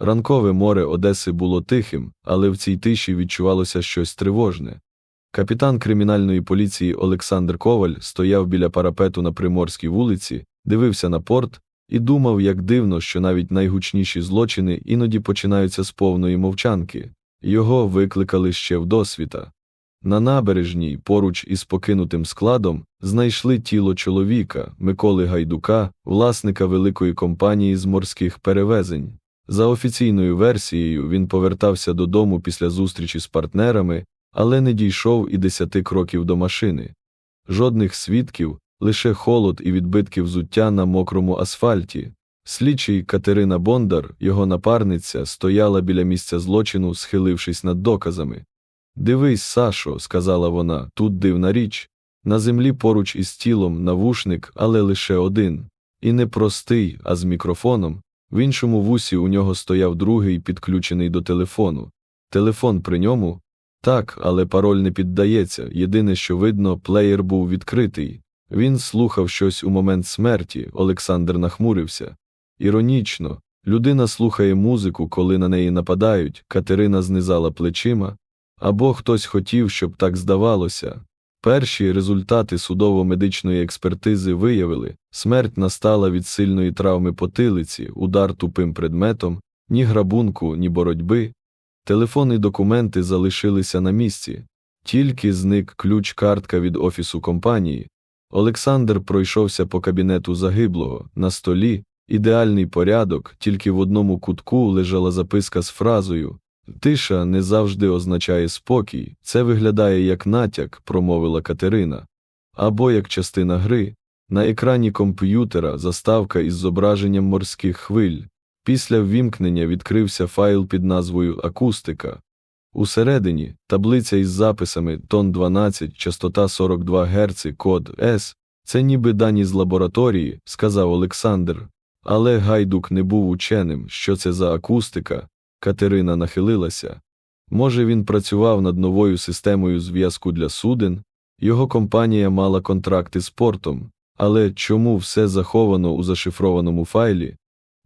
Ранкове море Одеси було тихим, але в цій тиші відчувалося щось тривожне. Капітан кримінальної поліції Олександр Коваль стояв біля парапету на Приморській вулиці, дивився на порт і думав, як дивно, що навіть найгучніші злочини іноді починаються з повної мовчанки. Його викликали ще в досвіта. На набережній, поруч із покинутим складом, знайшли тіло чоловіка Миколи Гайдука, власника великої компанії з морських перевезень. За офіційною версією, він повертався додому після зустрічі з партнерами, але не дійшов і десяти кроків до машини. Жодних свідків, лише холод і відбитки взуття на мокрому асфальті. Слідчий Катерина Бондар, його напарниця, стояла біля місця злочину, схилившись над доказами. Дивись, Сашо, сказала вона, тут дивна річ. На землі поруч із тілом навушник, але лише один. І не простий, а з мікрофоном. В іншому вусі у нього стояв другий, підключений до телефону. Телефон при ньому? Так, але пароль не піддається. Єдине, що видно, плеєр був відкритий. Він слухав щось у момент смерті, Олександр нахмурився. Іронічно, людина слухає музику, коли на неї нападають, Катерина знизала плечима, або хтось хотів, щоб так здавалося. Перші результати судово-медичної експертизи виявили, смерть настала від сильної травми потилиці, удар тупим предметом, ні грабунку, ні боротьби. Телефонні документи залишилися на місці, тільки зник ключ-картка від офісу компанії. Олександр пройшовся по кабінету загиблого, на столі, ідеальний порядок, тільки в одному кутку лежала записка з фразою Тиша не завжди означає спокій, це виглядає як натяк, промовила Катерина, або як частина гри. На екрані комп'ютера заставка із зображенням морських хвиль. Після ввімкнення відкрився файл під назвою Акустика. Усередині таблиця із записами тон 12, частота 42 Гц, код С. Це ніби дані з лабораторії, сказав Олександр. Але Гайдук не був ученим, що це за акустика. Катерина нахилилася. Може, він працював над новою системою зв'язку для суден, його компанія мала контракти з портом, але чому все заховано у зашифрованому файлі?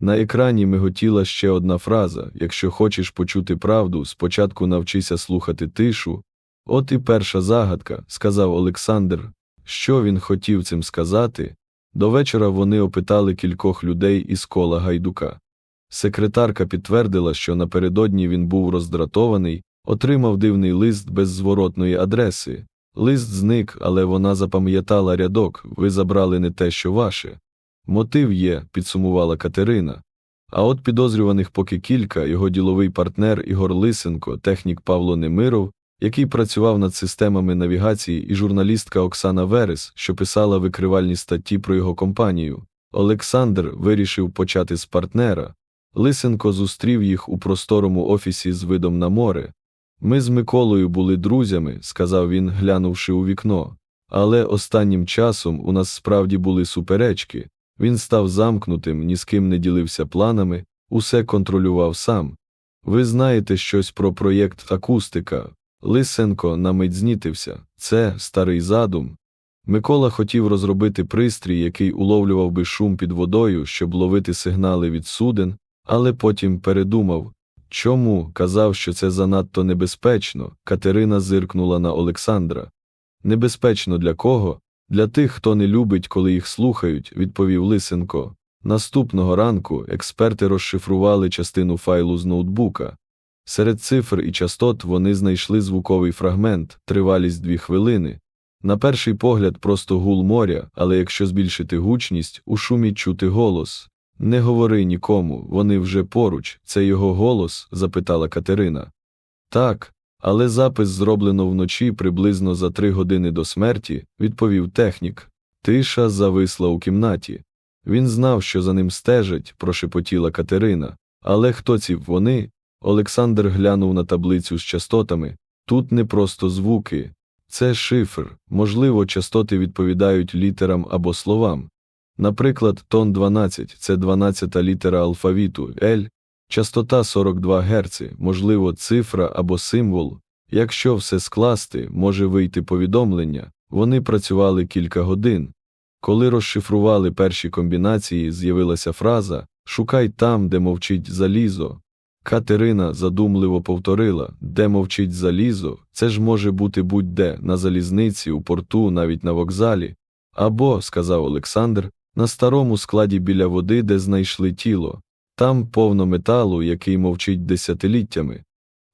На екрані миготіла ще одна фраза якщо хочеш почути правду, спочатку навчися слухати тишу. От і перша загадка, сказав Олександр. Що він хотів цим сказати? До вечора вони опитали кількох людей із кола гайдука. Секретарка підтвердила, що напередодні він був роздратований, отримав дивний лист без зворотної адреси. Лист зник, але вона запам'ятала рядок ви забрали не те, що ваше. Мотив є, підсумувала Катерина. А от підозрюваних поки кілька його діловий партнер Ігор Лисенко, технік Павло Немиров, який працював над системами навігації, і журналістка Оксана Верес, що писала викривальні статті про його компанію. Олександр вирішив почати з партнера. Лисенко зустрів їх у просторому офісі з видом на море. Ми з Миколою були друзями, сказав він, глянувши у вікно. Але останнім часом у нас справді були суперечки. Він став замкнутим, ні з ким не ділився планами, усе контролював сам. Ви знаєте щось про проєкт акустика. Лисенко на мить знітився. Це старий задум. Микола хотів розробити пристрій, який уловлював би шум під водою, щоб ловити сигнали від суден, але потім передумав. Чому казав, що це занадто небезпечно? Катерина зиркнула на Олександра. Небезпечно для кого? Для тих, хто не любить, коли їх слухають, відповів Лисенко. Наступного ранку експерти розшифрували частину файлу з ноутбука. Серед цифр і частот вони знайшли звуковий фрагмент, тривалість дві хвилини. На перший погляд, просто гул моря, але якщо збільшити гучність, у шумі чути голос. Не говори нікому, вони вже поруч, це його голос? запитала Катерина. Так, але запис зроблено вночі приблизно за три години до смерті, відповів технік. Тиша зависла у кімнаті. Він знав, що за ним стежать, прошепотіла Катерина. Але хто ці вони? Олександр глянув на таблицю з частотами. Тут не просто звуки, це шифр, можливо, частоти відповідають літерам або словам. Наприклад, тон 12 це 12 літера алфавіту L, частота 42 Гц, можливо, цифра або символ. Якщо все скласти, може вийти повідомлення. Вони працювали кілька годин. Коли розшифрували перші комбінації, з'явилася фраза Шукай там, де мовчить залізо. Катерина задумливо повторила, де мовчить залізо, це ж може бути будь-де, на залізниці, у порту, навіть на вокзалі. Або, сказав Олександр, на старому складі біля води, де знайшли тіло. Там повно металу, який мовчить десятиліттями.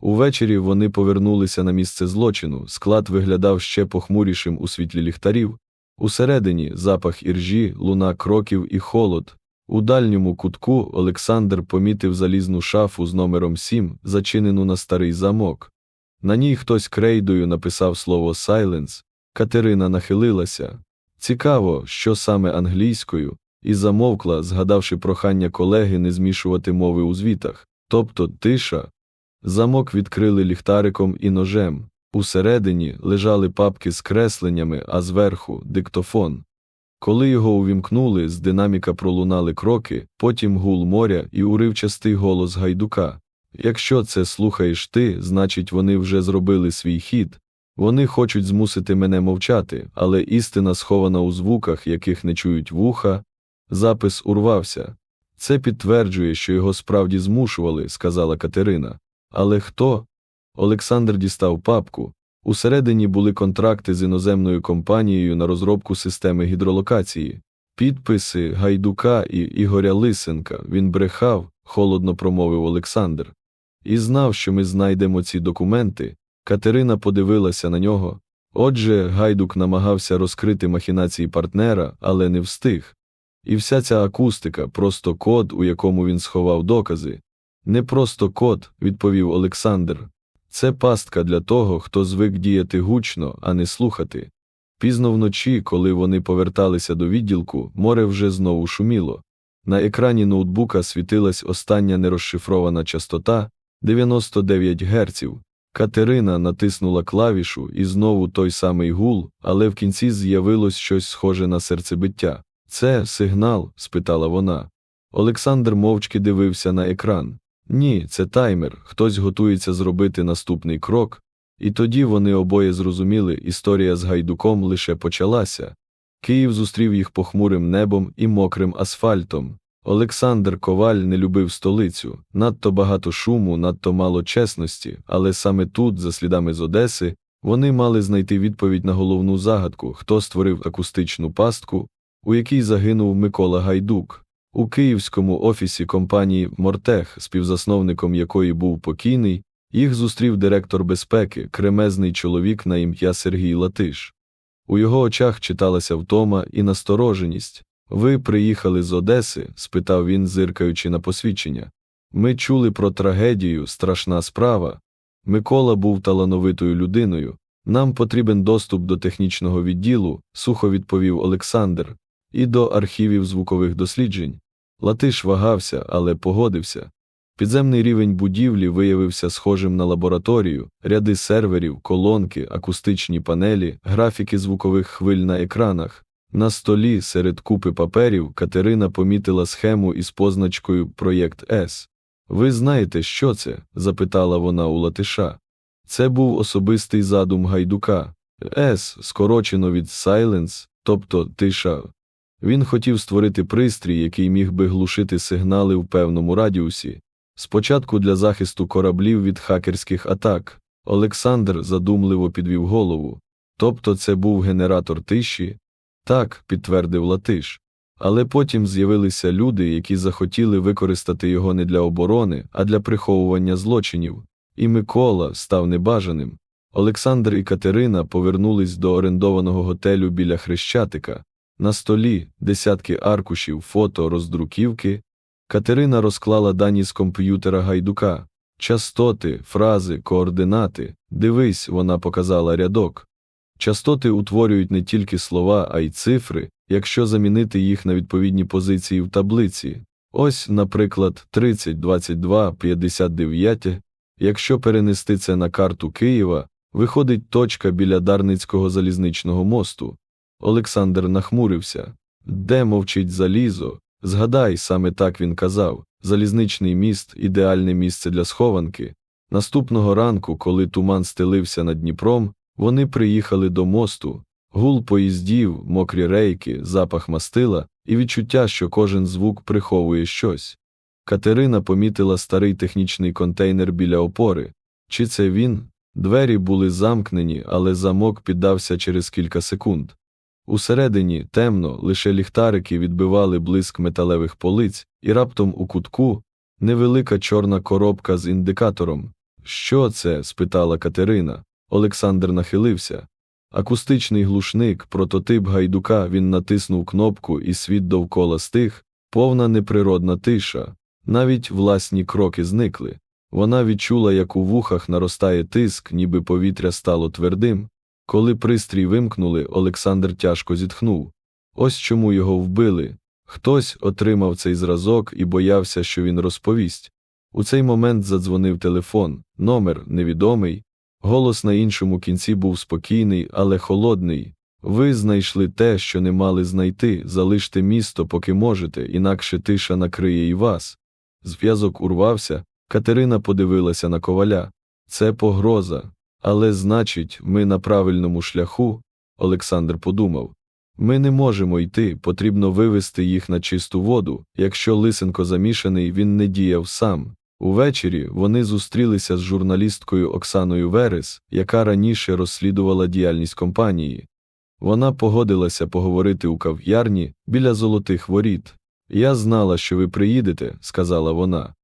Увечері вони повернулися на місце злочину, склад виглядав ще похмурішим у світлі ліхтарів. Усередині запах іржі, луна кроків і холод. У дальньому кутку Олександр помітив залізну шафу з номером 7, зачинену на старий замок. На ній хтось крейдою написав слово «Silence». Катерина нахилилася. Цікаво, що саме англійською, і замовкла, згадавши прохання колеги не змішувати мови у звітах, тобто тиша. Замок відкрили ліхтариком і ножем. Усередині лежали папки з кресленнями, а зверху диктофон. Коли його увімкнули, з динаміка пролунали кроки, потім гул моря і уривчастий голос гайдука. Якщо це слухаєш ти, значить вони вже зробили свій хід. Вони хочуть змусити мене мовчати, але істина схована у звуках, яких не чують вуха. Запис урвався. Це підтверджує, що його справді змушували, сказала Катерина. Але хто? Олександр дістав папку. Усередині були контракти з іноземною компанією на розробку системи гідролокації, підписи Гайдука і Ігоря Лисенка. Він брехав, холодно промовив Олександр. І знав, що ми знайдемо ці документи. Катерина подивилася на нього. Отже, Гайдук намагався розкрити махінації партнера, але не встиг. І вся ця акустика просто код, у якому він сховав докази. Не просто код, відповів Олександр. Це пастка для того, хто звик діяти гучно, а не слухати. Пізно вночі, коли вони поверталися до відділку, море вже знову шуміло. На екрані ноутбука світилась остання нерозшифрована частота 99 Гц. Катерина натиснула клавішу і знову той самий гул, але в кінці з'явилось щось схоже на серцебиття. Це сигнал? спитала вона. Олександр мовчки дивився на екран. Ні, це таймер, хтось готується зробити наступний крок, і тоді вони обоє зрозуміли, історія з гайдуком лише почалася. Київ зустрів їх похмурим небом і мокрим асфальтом. Олександр Коваль не любив столицю, надто багато шуму, надто мало чесності, але саме тут, за слідами з Одеси, вони мали знайти відповідь на головну загадку, хто створив акустичну пастку, у якій загинув Микола Гайдук. У київському офісі компанії Мортех, співзасновником якої був покійний, їх зустрів директор безпеки, кремезний чоловік на ім'я Сергій Латиш. У його очах читалася втома і настороженість. Ви приїхали з Одеси? спитав він, зиркаючи на посвідчення. Ми чули про трагедію, страшна справа. Микола був талановитою людиною. Нам потрібен доступ до технічного відділу, сухо відповів Олександр, і до архівів звукових досліджень. Латиш вагався, але погодився. Підземний рівень будівлі виявився схожим на лабораторію, ряди серверів, колонки, акустичні панелі, графіки звукових хвиль на екранах. На столі серед купи паперів Катерина помітила схему із позначкою Проєкт С. Ви знаєте, що це? запитала вона у Латиша. Це був особистий задум гайдука. С, скорочено від Silence, тобто тиша. Він хотів створити пристрій, який міг би глушити сигнали в певному радіусі. Спочатку для захисту кораблів від хакерських атак. Олександр задумливо підвів голову. Тобто це був генератор тиші? Так, підтвердив Латиш. Але потім з'явилися люди, які захотіли використати його не для оборони, а для приховування злочинів. І Микола став небажаним. Олександр і Катерина повернулись до орендованого готелю біля Хрещатика. На столі десятки аркушів, фото, роздруківки. Катерина розклала дані з комп'ютера гайдука. Частоти, фрази, координати. Дивись, вона показала рядок. Частоти утворюють не тільки слова, а й цифри, якщо замінити їх на відповідні позиції в таблиці. Ось, наприклад, 30, 22, 59. Якщо перенести це на карту Києва, виходить точка біля Дарницького залізничного мосту. Олександр нахмурився. Де мовчить залізо? Згадай, саме так він казав залізничний міст ідеальне місце для схованки. Наступного ранку, коли туман стелився над Дніпром, вони приїхали до мосту, гул поїздів, мокрі рейки, запах мастила і відчуття, що кожен звук приховує щось. Катерина помітила старий технічний контейнер біля опори. Чи це він? Двері були замкнені, але замок піддався через кілька секунд. Усередині темно, лише ліхтарики відбивали блиск металевих полиць, і раптом у кутку невелика чорна коробка з індикатором. Що це? спитала Катерина. Олександр нахилився. Акустичний глушник, прототип гайдука, він натиснув кнопку, і світ довкола стих, повна неприродна тиша. Навіть власні кроки зникли. Вона відчула, як у вухах наростає тиск, ніби повітря стало твердим. Коли пристрій вимкнули, Олександр тяжко зітхнув. Ось чому його вбили. Хтось отримав цей зразок і боявся, що він розповість. У цей момент задзвонив телефон, номер невідомий. Голос на іншому кінці був спокійний, але холодний. Ви знайшли те, що не мали знайти, залиште місто, поки можете, інакше тиша накриє і вас. Зв'язок урвався, Катерина подивилася на коваля. Це погроза. Але, значить, ми на правильному шляху, Олександр подумав. Ми не можемо йти, потрібно вивести їх на чисту воду. Якщо Лисенко замішаний, він не діяв сам. Увечері вони зустрілися з журналісткою Оксаною Верес, яка раніше розслідувала діяльність компанії. Вона погодилася поговорити у кав'ярні біля золотих воріт. Я знала, що ви приїдете, сказала вона.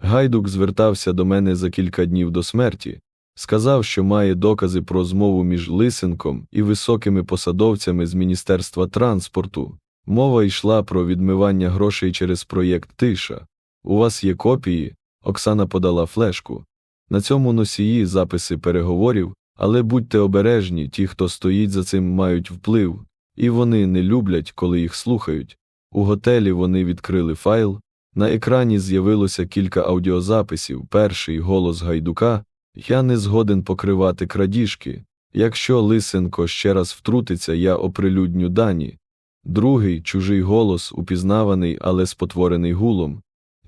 Гайдук звертався до мене за кілька днів до смерті. Сказав, що має докази про змову між Лисенком і високими посадовцями з Міністерства транспорту. Мова йшла про відмивання грошей через проєкт Тиша. У вас є копії? Оксана подала флешку. На цьому носії записи переговорів, але будьте обережні, ті, хто стоїть за цим, мають вплив, і вони не люблять, коли їх слухають. У готелі вони відкрили файл. На екрані з'явилося кілька аудіозаписів. Перший голос гайдука. Я не згоден покривати крадіжки. Якщо Лисенко ще раз втрутиться, я оприлюдню дані. Другий чужий голос, упізнаваний, але спотворений гулом.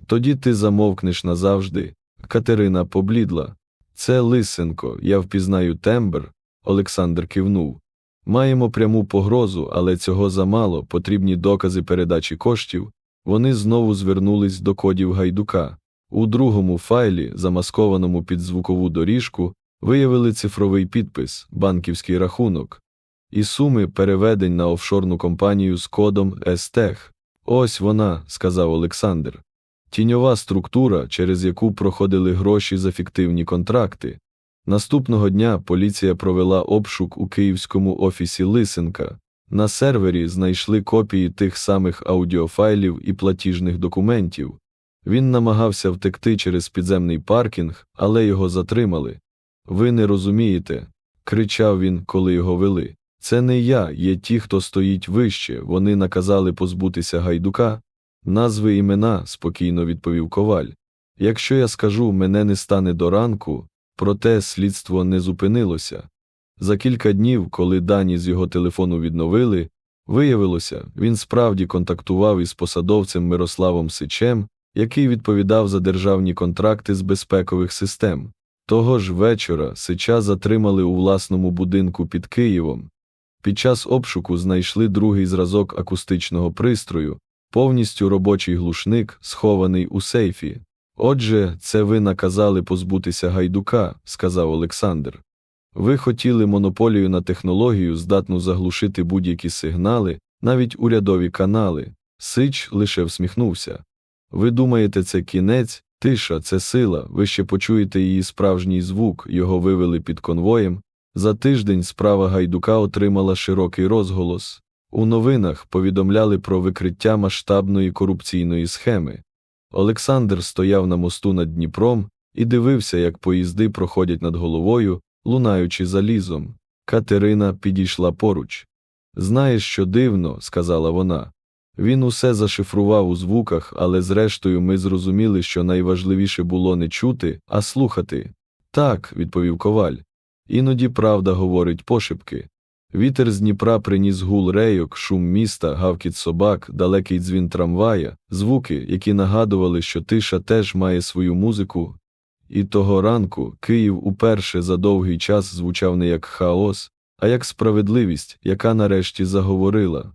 Тоді ти замовкнеш назавжди. Катерина поблідла. Це Лисенко, я впізнаю тембр. Олександр кивнув. Маємо пряму погрозу, але цього замало, потрібні докази передачі коштів. Вони знову звернулись до кодів гайдука. У другому файлі, замаскованому під звукову доріжку, виявили цифровий підпис, банківський рахунок і суми переведень на офшорну компанію з кодом СТЕХ. Ось вона, сказав Олександр. Тіньова структура, через яку проходили гроші за фіктивні контракти. Наступного дня поліція провела обшук у київському офісі Лисенка. На сервері знайшли копії тих самих аудіофайлів і платіжних документів. Він намагався втекти через підземний паркінг, але його затримали. Ви не розумієте, кричав він, коли його вели. Це не я, є ті, хто стоїть вище. Вони наказали позбутися гайдука. Назви імена, спокійно відповів коваль. Якщо я скажу, мене не стане до ранку, проте слідство не зупинилося. За кілька днів, коли дані з його телефону відновили, виявилося, він справді контактував із посадовцем Мирославом Сичем, який відповідав за державні контракти з безпекових систем. Того ж вечора Сича затримали у власному будинку під Києвом. Під час обшуку знайшли другий зразок акустичного пристрою, повністю робочий глушник, схований у сейфі. Отже, це ви наказали позбутися гайдука, сказав Олександр. Ви хотіли монополію на технологію, здатну заглушити будь-які сигнали, навіть урядові канали. Сич лише всміхнувся. Ви думаєте, це кінець, тиша, це сила, ви ще почуєте її справжній звук, його вивели під конвоєм. За тиждень справа гайдука отримала широкий розголос. У новинах повідомляли про викриття масштабної корупційної схеми. Олександр стояв на мосту над Дніпром і дивився, як поїзди проходять над головою, лунаючи залізом. Катерина підійшла поруч. Знаєш, що дивно, сказала вона. Він усе зашифрував у звуках, але зрештою ми зрозуміли, що найважливіше було не чути, а слухати. Так, відповів коваль. Іноді правда говорить пошепки. Вітер з Дніпра приніс гул рейок, шум міста, гавкіт собак, далекий дзвін трамвая, звуки, які нагадували, що тиша теж має свою музику. І того ранку Київ уперше за довгий час звучав не як хаос, а як справедливість, яка нарешті заговорила.